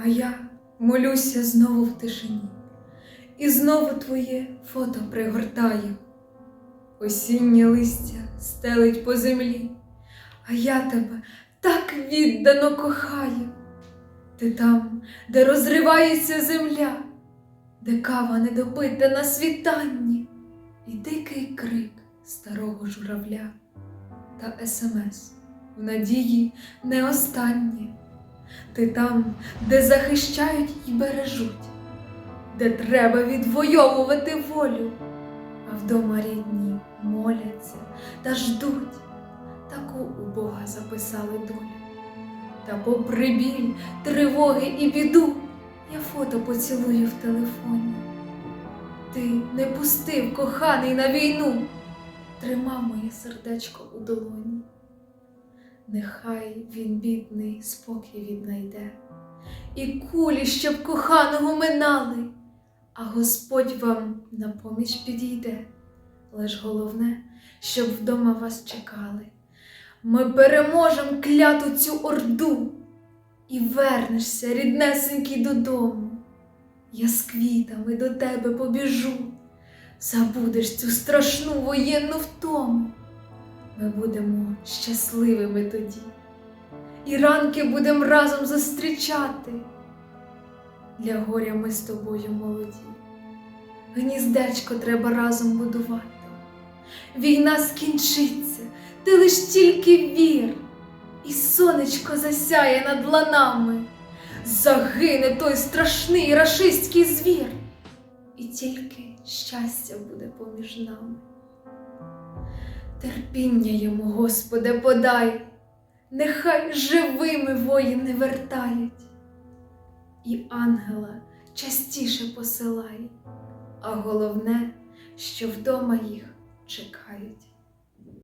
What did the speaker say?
А я молюся знову в тишині, і знову твоє фото пригортаю. Осіннє листя стелить по землі, а я тебе так віддано кохаю. Ти там, де розривається земля, де кава недопита на світанні, і дикий крик старого журавля та смс в надії не останнє. Ти там, де захищають і бережуть, де треба відвоювати волю, а вдома рідні моляться та ждуть, таку у Бога записали долю. Та попри біль, тривоги і біду, я фото поцілую в телефоні. Ти не пустив коханий на війну, тримав моє сердечко у долоні. Нехай він бідний спокій віднайде, і кулі, щоб коханого минали, а Господь вам на поміч підійде. Лиш головне, щоб вдома вас чекали. Ми переможем кляту цю орду, і вернешся, ріднесенький, додому. Я з квітами до тебе побіжу, забудеш цю страшну воєнну втому. Ми будемо щасливими тоді, і ранки будемо разом зустрічати. Для горя ми з тобою молоді, гніздечко треба разом будувати. Війна скінчиться, ти лиш тільки вір, і сонечко засяє над ланами, загине той страшний рашистський звір, і тільки щастя буде поміж нами. Терпіння йому, Господи, подай, нехай живими воїни вертають, і ангела частіше посилай, а головне, що вдома їх чекають.